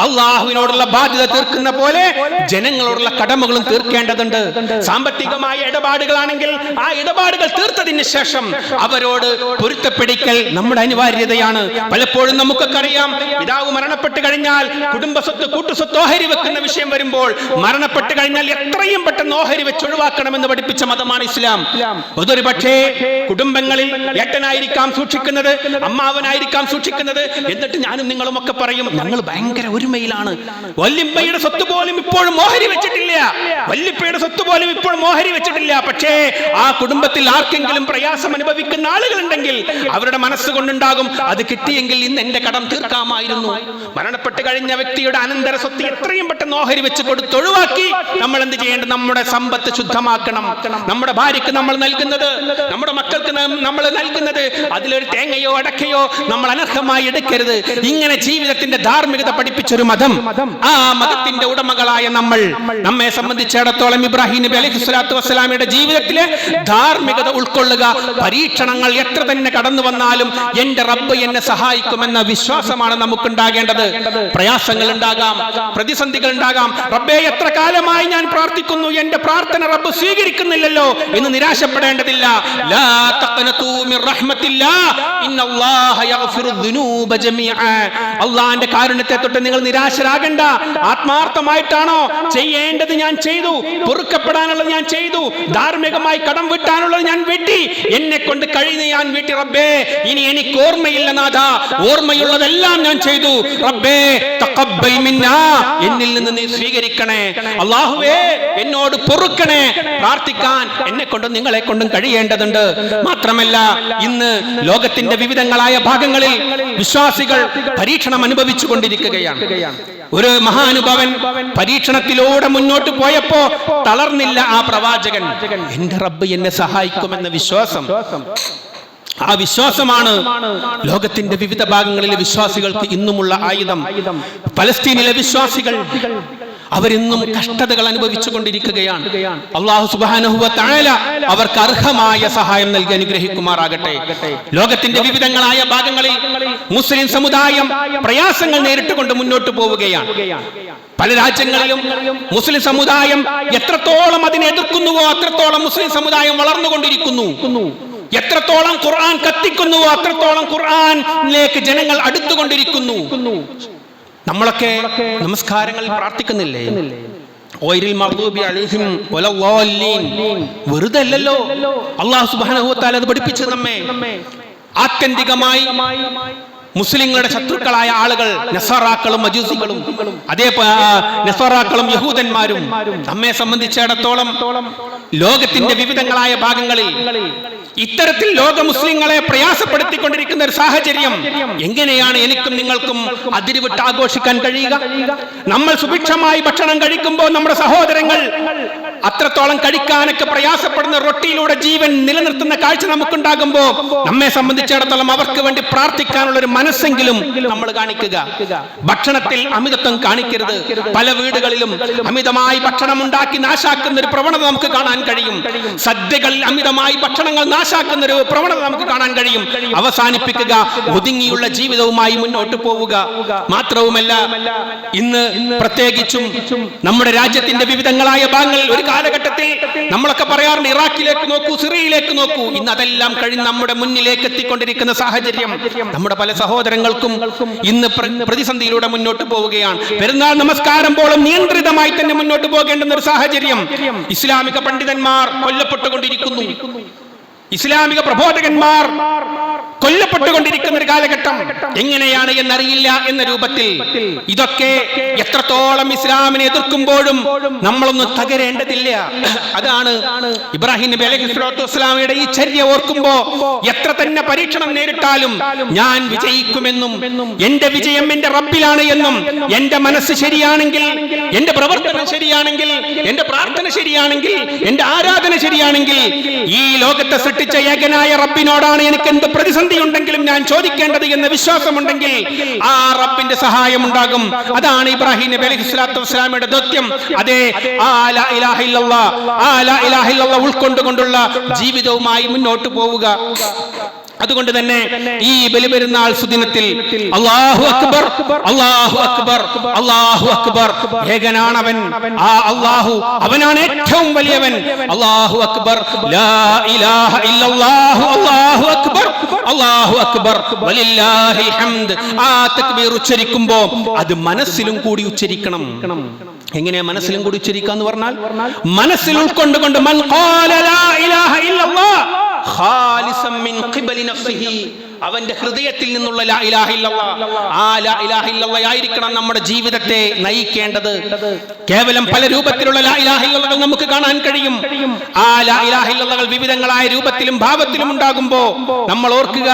അള്ളാഹുവിനോടുള്ള ബാധ്യത തീർക്കുന്ന പോലെ ജനങ്ങളോടുള്ള കടമകളും തീർക്കേണ്ടതുണ്ട്. സാമ്പത്തികമായ ഇടപാടുകളാണെങ്കിൽ ആ ഇടപാടുകൾ തീർത്തതിന് ശേഷം അവരോട് പൊരുത്തപ്പെടിക്കൽ നമ്മുടെ അനിവാര്യതയാണ്. പലപ്പോഴും നമുക്കൊക്കെ അറിയാം പിതാവ് മരണപ്പെട്ട് കഴിഞ്ഞാൽ കുടുംബസ്വത്ത് കൂട്ടുസ്വത്ത് ഓഹരി വെക്കുന്ന വിഷയം വരുമ്പോൾ മരണപ്പെട്ട് കഴിഞ്ഞാൽ എത്രയും പെട്ടെന്ന് ഓഹരി വെച്ച് ഒഴിവാക്കണമെന്ന് പഠിപ്പിച്ച മതമാണ് ഇസ്ലാം. അതൊരു പക്ഷേ കുടുംബങ്ങളിൽ ഏട്ടനായിരിക്കാം സൂക്ഷിക്കുന്നത് അമ്മാവനായിരിക്കാം സൂക്ഷിക്കുന്നത് എന്നിട്ട് ഞാനും നിങ്ങളും ഒക്കെ പറയും ഞങ്ങൾ ഭയങ്കര ഒരുമയിലാണ്. വല്യമ്മയുടെ സ്വത്ത് പോലും ഇപ്പോഴും ഓഹരി വെച്ചിട്ടില്ല. വല്യപ്പയുടെ സ്വത്ത് പോലും ഇപ്പോഴും ഓഹരി വെച്ചിട്ടില്ല. പക്ഷേ ആ കുടുംബത്തിൽ ആർക്കെങ്കിലും പ്രയാസം അനുഭവിക്കുന്ന ആളുകളുണ്ടെങ്കിൽ അവരുടെ മനസ്സുകൊണ്ടുണ്ടാകും അത് കിട്ടിയെങ്കിൽ ഇന്ന് എന്റെ കടം തീർക്കാമായിരുന്നു. മരണപ്പെട്ട് കഴിഞ്ഞ വ്യക്തിയുടെ അനന്തര സ്വത്ത് എത്രയും പെട്ടെന്ന് ഓഹരി വെച്ച് കൊടുത്ത് ഒഴിവാക്കി. നമ്മൾ എന്ത് ചെയ്യേണ്ടത്? നമ്മുടെ സമ്പത്ത് ശുദ്ധമാക്കണം. നമ്മുടെ ഭാര്യക്ക് നമ്മൾ നൽകുന്നത് നമ്മുടെ മക്കൾക്ക് നമ്മൾ നൽകുന്നത്. അതിലൊരു തേങ്ങയോ അടക്കയോ നമ്മൾ അനർഹമായി എടുക്കരുത്. ഇങ്ങനെ ജീവിതത്തിന്റെ ധാർമ്മികത പഠിപ്പിച്ചൊരു മതം. ആ മതത്തിന്റെ ഉടമകളായ നമ്മൾ നമ്മെ സംബന്ധിച്ചിടത്തോളം ഇബ്രാഹിം നബി അലൈഹി സ്വലാത്തു വസ്സലാമിയുടെ ജീവിതത്തിലെ ധാർമ്മികത ഉൾക്കൊള്ളുക പരീക്ഷണങ്ങൾ എത്ര തന്നെ കടന്നു വന്നാലും എന്റെ റബ്ബ് എന്നെ സഹായിക്കുമെന്ന വിശ്വാസമാണ് നമുക്കുണ്ടാകേണ്ടത്. പ്രയാസങ്ങൾ ഉണ്ടാകാം പ്രതിസന്ധികൾ ഉണ്ടാകാം റബ്ബെ എത്ര കാലമായി ഞാൻ പ്രാർത്ഥിക്കുന്നു? എന്റെ പ്രാർത്ഥന റബ്ബ് സ്വീകരിക്കുന്നില്ലല്ലോ എന്ന് നിരാശപ്പെടേണ്ടതില്ല. അള്ളാന്റെ കാരുണ്യത്തെ തൊട്ട് നിങ്ങൾ നിരാശരാകണ്ട. ആത്മാർത്ഥമായിട്ടാണോ ചെയ്യേണ്ടത് ഞാൻ ചെയ്തു? പൊറുക്കപ്പെടാനുള്ളത് ഞാൻ ചെയ്തു. ധാർമ്മികമായി കടം വെട്ടാനുള്ളത് ഞാൻ വെട്ടി. എന്നെ കൊണ്ട് കഴിഞ്ഞ് ഞാൻ വീട്ടി റബ്ബേ ഇനി എനിക്ക് ഓർമ്മയില്ല നാഥ. ഓർമ്മയുള്ളതെല്ലാം ഞാൻ ചെയ്തു. റബ്ബേ തഖബ്ബൽ മിന്നാ. എന്നിൽ നിന്ന് നീ സ്വീകരിക്കണേ. അള്ളാഹുവേ എന്നോട് പൊറുക്കണേ. പ്രാർത്ഥിക്കാൻ എന്നെ കൊണ്ടും നിങ്ങളെ കൊണ്ടും കഴിയേണ്ടതുണ്ട്. മാത്രമല്ല ഇന്ന് ലോകത്തിന്റെ വിവിധങ്ങളായ ഭാഗങ്ങളിൽ വിശ്വാസികൾ പരീക്ഷണം അനുഭവിച്ചു കൊണ്ടിരിക്കുകയാണ്. ഒരു മഹാനുഭവൻ പരീക്ഷണത്തിലൂടെ മുന്നോട്ട് പോയപ്പോ തളർന്നില്ല ആ പ്രവാചകൻ. എന്റെ റബ്ബ് എന്നെ സഹായിക്കുമെന്ന വിശ്വാസം. ആ വിശ്വാസമാണ് ലോകത്തിന്റെ വിവിധ ഭാഗങ്ങളിലെ വിശ്വാസികൾക്ക് ഇന്നുമുള്ള ആയുധം. പലസ്തീനിലെ വിശ്വാസികൾ അവരിന്നും കഷ്ടതകൾ അനുഭവിച്ചു കൊണ്ടിരിക്കുകയാണ്. അള്ളാഹു സുബാനഹുവ താഴല അവർക്ക് അർഹമായ സഹായം നൽകി അനുഗ്രഹിക്കുമാറാകട്ടെ. ലോകത്തിന്റെ വിവിധങ്ങളായ ഭാഗങ്ങളിൽ മുസ്ലിം സമുദായം പ്രയാസങ്ങൾ നേരിട്ടുകൊണ്ട് മുന്നോട്ട് പോവുകയാണ്. പല രാജ്യങ്ങളിലും മുസ്ലിം സമുദായം എത്രത്തോളം അതിനെ എതിർക്കുന്നുവോ അത്രത്തോളം മുസ്ലിം സമുദായം വളർന്നുകൊണ്ടിരിക്കുന്നു. എത്രത്തോളം ഖുർആൻ കത്തിക്കുന്നുവോ അത്രത്തോളം ഖുർആനിലേക്ക് ജനങ്ങൾ അടുത്തുകൊണ്ടിരിക്കുന്നു. നമ്മളൊക്കെ നമസ്കാരങ്ങളിൽ പ്രാർത്ഥിക്കുന്നില്ലേ? ഓയിരിൽ മഗ്ദൂബി അലൈഹിം വലദ്ദാല്ലീൻ. വെറുതെ അല്ലല്ലോ അള്ളാഹു സുബ്ഹാനഹു വതആല അത് പഠിപ്പിച്ചു നമ്മെ. ആത്യന്തികമായി മുസ്ലിങ്ങളുടെ ശത്രുക്കളായ ആളുകൾ നസറാക്കളും മജൂസികളും അതേ നസറാക്കളും യഹൂദന്മാരും നമ്മെ സംബന്ധിച്ചിടത്തോളം ലോകത്തിന്റെ വിവിധങ്ങളായ ഭാഗങ്ങളിൽ ഇത്തരത്തിൽ ലോക മുസ്ലിങ്ങളെ പ്രയാസപ്പെടുത്തിക്കൊണ്ടിരിക്കുന്ന ഒരു സാഹചര്യം എങ്ങനെയാണ് എനിക്കും നിങ്ങൾക്കും അതിരുവിട്ട് ആഘോഷിക്കാൻ കഴിയുക? നമ്മൾ സുഭിക്ഷമായി ഭക്ഷണം കഴിക്കുമ്പോൾ നമ്മുടെ സഹോദരങ്ങൾ അത്രത്തോളം കഴിക്കാനൊക്കെ പ്രയാസപ്പെടുന്ന റൊട്ടിയിലൂടെ ജീവൻ നിലനിർത്തുന്ന കാഴ്ച നമുക്കുണ്ടാകുമ്പോ നമ്മെ സംബന്ധിച്ചിടത്തോളം അവർക്ക് വേണ്ടി പ്രാർത്ഥിക്കാനുള്ള ഒരു മനസ്സെങ്കിലും നമ്മൾ കാണിക്കുക. ഭക്ഷണത്തിൽ അമിതത്വം കാണിക്കരുത്. പല വീടുകളിലും അമിതമായി ഭക്ഷണം ഉണ്ടാക്കി നാശാക്കുന്ന ഒരു പ്രവണത നമുക്ക് കാണാൻ കഴിയും. സദ്യകളിൽ അമിതമായി ഭക്ഷണങ്ങൾ നാശാക്കുന്ന ഒരു പ്രവണത നമുക്ക് കാണാൻ കഴിയും. അവസാനിപ്പിക്കുക. ഒതുങ്ങിയുള്ള ജീവിതവുമായി മുന്നോട്ട് പോവുക. മാത്രവുമല്ല ഇന്ന് പ്രത്യേകിച്ചും നമ്മുടെ രാജ്യത്തിന്റെ വിവിധങ്ങളായ ഭാഗങ്ങളിൽ ഒരു കാലഘട്ടത്തിൽ നമ്മളൊക്കെ പറയാറുണ്ട് ഇറാഖിലേക്ക് നോക്കൂ സിറിയയിലേക്ക് നോക്കൂ. ഇന്ന് അതെല്ലാം കഴിഞ്ഞ് നമ്മുടെ മുന്നിലേക്ക് എത്തിക്കൊണ്ടിരിക്കുന്ന സാഹചര്യം. നമ്മുടെ പല സഹോദരങ്ങൾക്കും ഇന്ന് പ്ര- പ്രതിസന്ധിയിലൂടെ മുന്നോട്ട് പോവുകയാണ്. പെരുന്നാൾ നമസ്കാരം പോലും നിയന്ത്രിതമായി തന്നെ മുന്നോട്ട് പോകേണ്ടുന്ന ഒരു സാഹചര്യം. ഇസ്ലാമിക പണ്ഡിതന്മാർ കൊല്ലപ്പെട്ടുകൊണ്ടിരിക്കുന്നു. ഇസ്ലാമിക പ്രബോധകന്മാർ കൊല്ലപ്പെട്ടുകൊണ്ടിരിക്കുന്ന ഒരു കാലഘട്ടം എങ്ങനെയാണ് എന്നറിയില്ല എന്ന രൂപത്തിൽ ഇതൊക്കെ എത്രത്തോളം ഇസ്ലാമിനെ എതിർക്കുമ്പോഴും നമ്മളൊന്നും തകരേണ്ടതില്ല. അതാണ് ഇബ്രാഹിം നബി അലൈഹി സ്വലാത്തു വസ്സലാമയുടെ ഈ ചര്യ ഓർക്കുമ്പോ എത്ര തന്നെ പരീക്ഷണം നേരിട്ടാലും ഞാൻ വിജയിക്കുമെന്നും എന്റെ വിജയം എന്റെ റബ്ബിലാണ് എന്നും എന്റെ മനസ്സ് ശരിയാണെങ്കിൽ എന്റെ പ്രവർത്തനം ശരിയാണെങ്കിൽ എന്റെ പ്രാർത്ഥന ശരിയാണെങ്കിൽ എന്റെ ആരാധന ശരിയാണെങ്കിൽ ഈ ലോകത്തെ സൃഷ്ടിച്ച ഏകനായ റബ്ബിനോടാണ് എനിക്ക് എന്ത് പ്രതിസന്ധി ഉണ്ടെങ്കിലും ഞാൻ ചോദിക്കേണ്ടത് എന്ന വിശ്വാസമുണ്ടെങ്കിൽ ആ റബ്ബിന്റെ സഹായം ഉണ്ടാകും. അതാണ് ഇബ്രാഹിം നബി അലൈഹി സ്വലാത്തു വസ്സലാമയുടെ ദൗത്യം. അതെ ഉൾക്കൊണ്ടുകൊണ്ടുള്ള ജീവിതവുമായി മുന്നോട്ട് പോവുക. അതുകൊണ്ട് തന്നെ ഈ ബലിപെരുന്നാൾ സുദിനത്തിൽ അള്ളാഹു അക്ബർ അള്ളാഹു അക്ബർ അള്ളാഹു അക്ബർ. ഏകനാണ് അവൻ ആ അള്ളാഹു അവനാണ് ഏറ്റവും വലിയവൻ. അള്ളാഹു അക്ബർ. ലാ ഇലാഹ ഇല്ലല്ലാഹു അള്ളാഹു അക്ബർ. അള്ളാഹു അക്ബർ. വലില്ലാഹിൽ ഹംദ്. ആ തക്ബീർ ഉച്ചരിക്കുമ്പോൾ അത് മനസ്സിലും കൂടി ഉച്ചരിക്കണം. എങ്ങനെ മനസ്സിലും കുടിച്ചിരിക്കുക എന്ന് പറഞ്ഞാൽ? മനസ്സിൽ ഉൾക്കൊണ്ടുകൊണ്ട് അവന്റെ ഹൃദയത്തിൽ നിന്നുള്ള ലാ ഇലാഹ ഇല്ലല്ലാഹ് ആ ലാ ഇലാഹ ഇല്ലല്ലാഹ് ആയിരിക്കണം നമ്മുടെ ജീവിതത്തെ നയിക്കേണ്ടത് കേവലം പല രൂപത്തിലുള്ള ലാ ഇലാഹ ഇല്ലല്ലാഹ് നമുക്ക് കാണാൻ കഴിയും ആ ലാ ഇലാഹ ഇല്ലല്ലാഹ് വിവിധങ്ങളായ രൂപത്തിലും ഭാവത്തിലും ഉണ്ടാകുമ്പോ നമ്മൾ ഓർക്കുക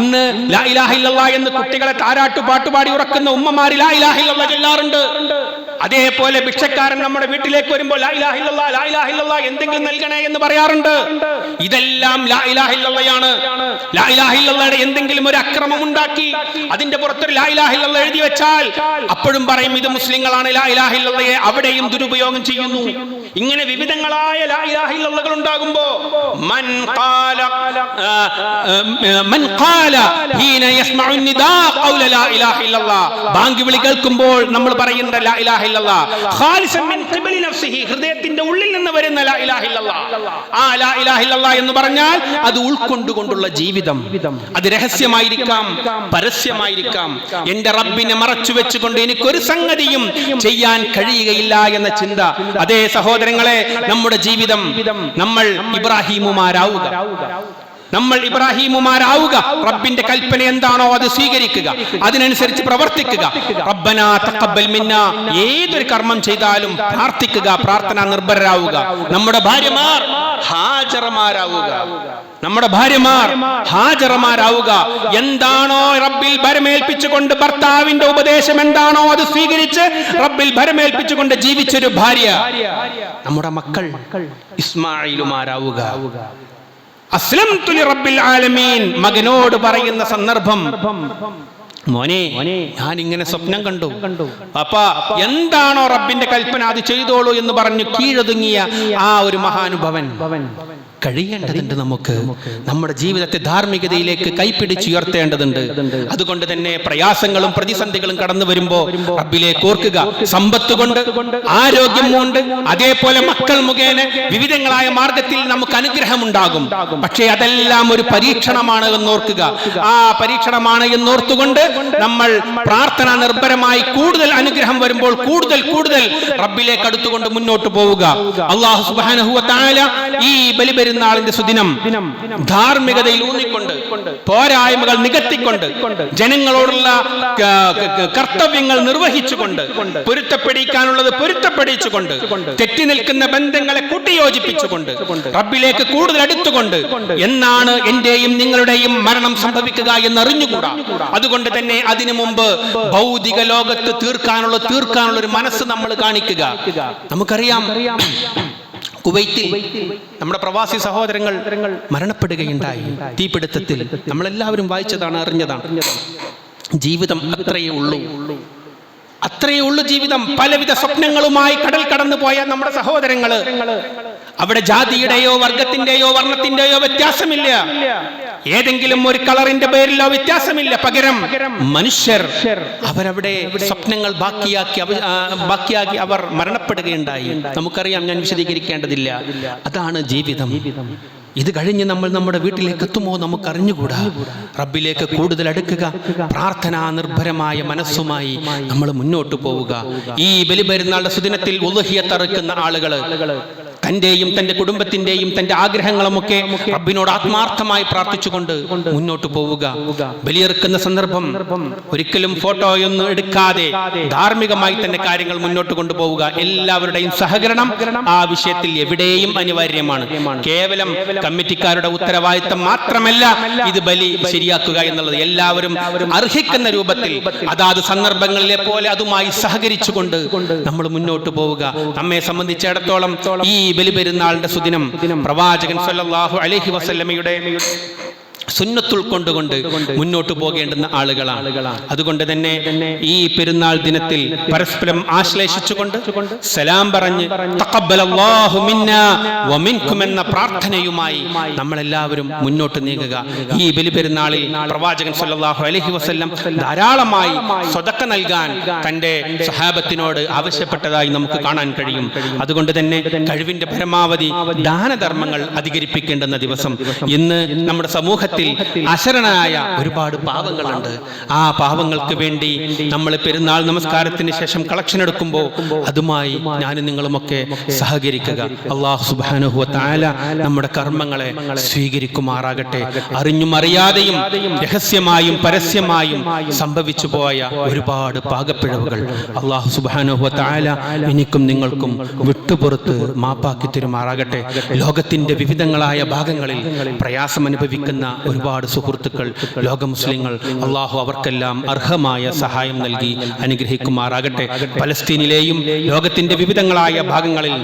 ഇന്ന് ലാ ഇലാഹില്ല എന്ന് കുട്ടികളെ താരാട്ടു പാട്ടുപാടി ഉറക്കുന്ന ഉമ്മമാരി ലാ ഇലാഹില്ല ചെല്ലാറുണ്ട് അതേപോലെ ഭിക്ഷക്കാരൻ നമ്മുടെ വീട്ടിലേക്ക് വരുമ്പോൾ എന്തെങ്കിലും നൽകണേ എന്ന് പറയാറുണ്ട് ഇതെല്ലാം ലാ ഇലാഹ ഇല്ലല്ലാഹയാണ് ലാ ഇലാഹ ഇല്ലല്ലാഹയുടെ എന്തെങ്കിലും ഒരു അക്രമം ഉണ്ടാക്കി അതിന്റെ പുറത്തൊരു ലാ ഇലാഹ എഴുതി വെച്ചാൽ അപ്പോഴും പറയും ഇത് മുസ്ലിങ്ങളാണ് ലായിലാഹില്ലയെ അവിടെയും ദുരുപയോഗം ചെയ്യുന്നു. ഇങ്ങനെ വിവിധങ്ങളായ ലാ ഇലാഹ ഇല്ലല്ലാഹകൾ ഉണ്ടാകുമ്പോ മൻ ഖാല മൻ ഖാല ഹീന യസ്മഉ നിദാ ഖൗല ലാ ഇലാഹ ബാങ്ക് വിളി കേൾക്കുമ്പോൾ നമ്മൾ പറയുന്ന ലാ ഇലാഹ ഖാലിസൻ മിൻ ഖിബലി നഫ്സിഹി ഹൃദയത്തിന്റെ ഉള്ളിൽ നിന്ന് വരുന്ന ലാ ഇലാഹ ആ ലാ ഇലാഹ എന്ന് പറഞ്ഞാൽ അത് ഉൾക്കൊണ്ടുകൊണ്ടുള്ള ജീവിതം. അത് രഹസ്യമായിരിക്കാം പരസ്യമായിരിക്കാം. എന്റെ റബ്ബിനെ മറച്ചു വെച്ചുകൊണ്ട് എനിക്കൊരു സംഗതിയും ചെയ്യാൻ കഴിയുകയില്ല എന്ന ചിന്ത. അതേ സഹോദരങ്ങളെ നമ്മുടെ ജീവിതം നമ്മൾ ഇബ്രാഹിമുമാരാവുക. നമ്മൾ ഇബ്രാഹിമുമാരാവുക. റബ്ബിന്റെ കൽപ്പന എന്താണോ അത് സ്വീകരിക്കുക. അതിനനുസരിച്ച് പ്രവർത്തിക്കുക. തഖബ്ബൽ ഏതൊരു കർമ്മം ചെയ്താലും പ്രാർത്ഥിക്കുക പ്രാർത്ഥന നിർഭരരാവുക. നമ്മുടെ ഭാര്യമാർ ഹാജറമാരാവുക. നമ്മുടെ ഭാര്യമാർ ഹാജറമാരാവുക. എന്താണോ റബ്ബിൽ ഭരമേൽപ്പിച്ചുകൊണ്ട് ഭർത്താവിന്റെ ഉപദേശം എന്താണോ അത് സ്വീകരിച്ച് റബ്ബിൽ ഭരമേൽപ്പിച്ചുകൊണ്ട് ജീവിച്ചൊരു ഭാര്യ. നമ്മുടെ മക്കൾ ഇസ്മായിലുമാരാവുക. റബ്ബിൽ ആലമീൻ. മകനോട് പറയുന്ന സന്ദർഭം. മോനെ ഞാൻ ഇങ്ങനെ സ്വപ്നം കണ്ടു. അപ്പ എന്താണോ റബ്ബിന്റെ കൽപ്പന? അത് ചെയ്തോളൂ എന്ന് പറഞ്ഞു കീഴൊതുങ്ങിയ ആ ഒരു മഹാനുഭവൻ. കഴിയേണ്ടതുണ്ട് നമുക്ക്. നമ്മുടെ ജീവിതത്തെ ധാർമ്മികതയിലേക്ക് കൈപ്പിടിച്ചുയർത്തേണ്ടതുണ്ട് അതുകൊണ്ട് തന്നെ പ്രയാസങ്ങളും പ്രതിസന്ധികളും കടന്നു വരുമ്പോ റബ്ബിലേക്ക് ഓർക്കുക. സമ്പത്ത് കൊണ്ട് ആരോഗ്യം കൊണ്ട് അതേപോലെ മക്കൾ മുഖേന വിവിധങ്ങളായ മാർഗത്തിൽ നമുക്ക് അനുഗ്രഹം ഉണ്ടാകും പക്ഷേ അതെല്ലാം ഒരു പരീക്ഷണമാണ് എന്നോർക്കുക ആ പരീക്ഷണമാണ് എന്നോർത്തുകൊണ്ട് നമ്മൾ പ്രാർത്ഥന നിർഭരമായി കൂടുതൽ അനുഗ്രഹം വരുമ്പോൾ കൂടുതൽ കൂടുതൽ റബ്ബിലേക്ക് അടുത്തുകൊണ്ട് മുന്നോട്ട് പോവുക. അള്ളാഹു ഈ താല ബലിപെരുന്നാളിന്റെ സുദിനം ധാർമ്മികതയിൽ ഊന്നിക്കൊണ്ട് പോരായ്മകൾ നികത്തിക്കൊണ്ട് ജനങ്ങളോടുള്ള കർത്തവ്യങ്ങൾ നിർവഹിച്ചുകൊണ്ട് പൊരുത്തപ്പെടിക്കാനുള്ളത് പൊരുത്തപ്പെടിച്ചുകൊണ്ട് തെറ്റി നിൽക്കുന്ന ബന്ധങ്ങളെ കൂട്ടിയോജിപ്പിച്ചുകൊണ്ട് റബ്ബിലേക്ക് കൂടുതൽ അടുത്തുകൊണ്ട് എന്നാണ് എന്റെയും നിങ്ങളുടെയും മരണം സംഭവിക്കുക എന്ന് അറിഞ്ഞുകൂടാ അതുകൊണ്ട് തന്നെ അതിനു മുമ്പ് ഭൗതിക ലോകത്ത് തീർക്കാനുള്ള തീർക്കാനുള്ള ഒരു മനസ്സ് നമ്മൾ കാണിക്കുക. നമുക്കറിയാം കുവൈത്തിൽ നമ്മുടെ പ്രവാസി സഹോദരങ്ങൾ മരണപ്പെടുകയുണ്ടായി. തീപിടുത്തത്തിൽ നമ്മളെല്ലാവരും വായിച്ചതാണ് അറിഞ്ഞതാണ്. ജീവിതം അത്രയേ ഉള്ളൂ. അത്രയേ ഉള്ളൂ ജീവിതം. പലവിധ സ്വപ്നങ്ങളുമായി കടൽ കടന്നു പോയ നമ്മുടെ സഹോദരങ്ങൾ. അവിടെ ജാതിയുടെയോ വർഗത്തിന്റെയോ വർണത്തിന്റെയോ വ്യത്യാസമില്ല. ഏതെങ്കിലും ഒരു കളറിന്റെ പേരിലോ വ്യത്യാസമില്ല. പകരം മനുഷ്യർ അവരവിടെ സ്വപ്നങ്ങൾ ബാക്കിയാക്കി ബാക്കിയാക്കി അവർ മരണപ്പെടുകയുണ്ടായി. നമുക്കറിയാം ഞാൻ വിശദീകരിക്കേണ്ടതില്ല. അതാണ് ജീവിതം. ഇത് കഴിഞ്ഞ് നമ്മൾ നമ്മുടെ വീട്ടിലേക്ക് എത്തുമോ നമുക്ക് അറിഞ്ഞുകൂടാ. റബ്ബിലേക്ക് കൂടുതൽ അടുക്കുക. പ്രാർത്ഥനാ നിർഭരമായ മനസ്സുമായി നമ്മൾ മുന്നോട്ട് പോവുക. ഈ ബലിപെരുന്നാളുടെ സുദിനത്തിൽ ഉലഹിയത്തറുക്കുന്ന ആളുകൾ തന്റെയും തന്റെ കുടുംബത്തിന്റെയും തന്റെ ആഗ്രഹങ്ങളുമൊക്കെ റബ്ബിനോട് ആത്മാർത്ഥമായി പ്രാർത്ഥിച്ചുകൊണ്ട് മുന്നോട്ട് പോവുക. ബലിയെറുക്കുന്ന സന്ദർഭം ഒരിക്കലും ഫോട്ടോയൊന്നും എടുക്കാതെ ധാർമ്മികമായി തന്നെ കാര്യങ്ങൾ മുന്നോട്ട് കൊണ്ടുപോവുക. എല്ലാവരുടെയും സഹകരണം ആ വിഷയത്തിൽ എവിടെയും അനിവാര്യമാണ്. കേവലം കമ്മിറ്റിക്കാരുടെ ഉത്തരവാദിത്തം മാത്രമല്ല ഇത് ബലി ശരിയാക്കുക എന്നുള്ളത്. എല്ലാവരും അർഹിക്കുന്ന രൂപത്തിൽ അതാത് സന്ദർഭങ്ങളിലെ പോലെ അതുമായി സഹകരിച്ചുകൊണ്ട് നമ്മൾ മുന്നോട്ട് പോവുക. നമ്മെ സംബന്ധിച്ചിടത്തോളം ഈ ബലിപെരുന്നാളിന്റെ സുദിനം പ്രവാചകൻ സല്ലല്ലാഹു അലൈഹി വസല്ലമയുടെ സുന്നത്തുൾ ഉൾക്കൊണ്ടുകൊണ്ട് മുന്നോട്ട് പോകേണ്ടുന്ന ആളുകളാണ്. അതുകൊണ്ട് തന്നെ ഈ പെരുന്നാൾ ദിനത്തിൽ പരസ്പരം ആശ്ലേഷിച്ചുകൊണ്ട് സലാം പറഞ്ഞ് എന്ന പ്രാർത്ഥനയുമായി നമ്മളെല്ലാവരും മുന്നോട്ട് നീങ്ങുക. ഈ ബലിപെരുന്നാളിൽ പ്രവാചകൻ സല്ലാഹു അലഹി വസല്ലം ധാരാളമായി സ്വതക്ക നൽകാൻ തന്റെ സഹാബത്തിനോട് ആവശ്യപ്പെട്ടതായി നമുക്ക് കാണാൻ കഴിയും. അതുകൊണ്ട് തന്നെ കഴിവിന്റെ പരമാവധി ദാനധർമ്മങ്ങൾ അധികരിപ്പിക്കേണ്ടുന്ന ദിവസം. ഇന്ന് നമ്മുടെ സമൂഹത്തിൽ അശരണായ ഒരുപാട് പാവങ്ങളുണ്ട് ആ പാവങ്ങൾക്ക് വേണ്ടി നമ്മൾ പെരുന്നാൾ നമസ്കാരത്തിന് ശേഷം കളക്ഷൻ എടുക്കുമ്പോൾ അതുമായി ഞാനും നിങ്ങളുമൊക്കെ സഹകരിക്കുക. അള്ളാഹു സുബാനുഹു താല നമ്മുടെ കർമ്മങ്ങളെ സ്വീകരിക്കുമാറാകട്ടെ. അറിഞ്ഞും അറിയാതെയും രഹസ്യമായും പരസ്യമായും സംഭവിച്ചു പോയ ഒരുപാട് പാകപ്പിഴവുകൾ. അള്ളാഹു സുബാനുഹു താല എനിക്കും നിങ്ങൾക്കും വിട്ടുപുറത്ത് മാപ്പാക്കി തരുമാറാകട്ടെ. ലോകത്തിന്റെ വിവിധങ്ങളായ ഭാഗങ്ങളിൽ പ്രയാസം അനുഭവിക്കുന്ന ഒരുപാട് സുഹൃത്തുക്കൾ ലോക മുസ്ലിങ്ങൾ അള്ളാഹു അവർക്കെല്ലാം അർഹമായ സഹായം നൽകി അനുഗ്രഹിക്കുമാറാകട്ടെ. പലസ്തീനിലെയും ലോകത്തിന്റെ വിവിധങ്ങളായ ഭാഗങ്ങളിൽ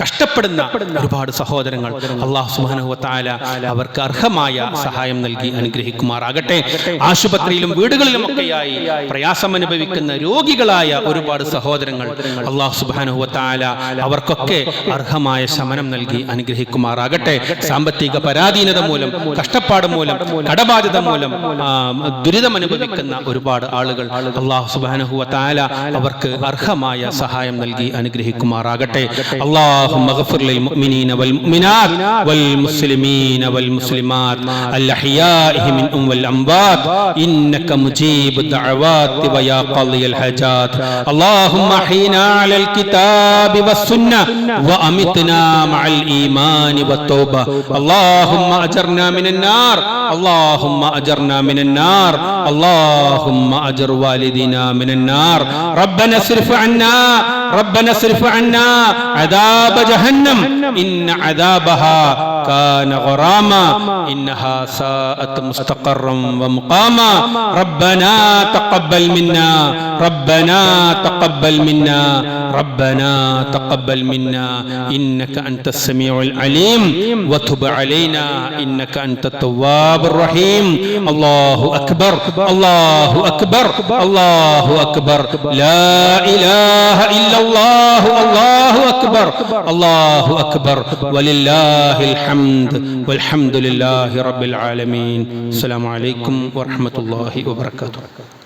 കഷ്ടപ്പെടുന്ന ഒരുപാട് സഹോദരങ്ങൾ അള്ളാഹു സുബാനുവത്തായ അവർക്ക് അർഹമായ സഹായം നൽകി അനുഗ്രഹിക്കുമാറാകട്ടെ. ആശുപത്രിയിലും വീടുകളിലും ഒക്കെയായി പ്രയാസം അനുഭവിക്കുന്ന രോഗികളായ ഒരുപാട് സഹോദരങ്ങൾ അള്ളാഹു സുബാനുവത്തായ അവർക്കൊക്കെ അർഹമായ ശമനം നൽകി അനുഗ്രഹിക്കുമാറാകട്ടെ. സാമ്പത്തിക പരാധീനത മൂലം കഷ്ടപ്പാട് മൂലം കടബാധ്യത മൂലം ദുരിതം അനുഭവിക്കുന്ന ഒരുപാട് ആളുകൾ അള്ളാഹു സുബാനുഹുവത്തായ അവർക്ക് അർഹമായ സഹായം നൽകി അനുഗ്രഹിക്കുമാറാകട്ടെ. اللهم اغفر للمؤمنين والمؤمنات والمسلمين والمسلمات الأحياء منهم والأموات إنك مجيب الدعوات ويا قاضي الحاجات اللهم أحينا على الكتاب والسنة وأمتنا مع الإيمان والتوبة اللهم أجرنا من النار اللهم أجرنا من النار اللهم أجر والدينا من النار ربنا اصرف عنا ربنا اصرف عنا عذاب جهنم. إن عذابها كان غراما. إنها ساءت مستقرا ومقاما. ربنا تقبل منا. ربنا تقبل منا. ربنا تقبل منا. إنك أنت السميع العليم. وتب علينا. إنك أنت التواب الرحيم. الله أكبر. الله أكبر. الله أكبر. لا إله إلا الله. الله أكبر. അള്ളാഹു അക്ബർ. വലില്ലാഹിൽ ഹംദ് വൽഹംദുലില്ലാഹി റബ്ബിൽ ആലമീൻ. അസ്സലാമു അലൈക്കും വറഹ്മത്തുള്ളാഹി വബറകാതുഹു.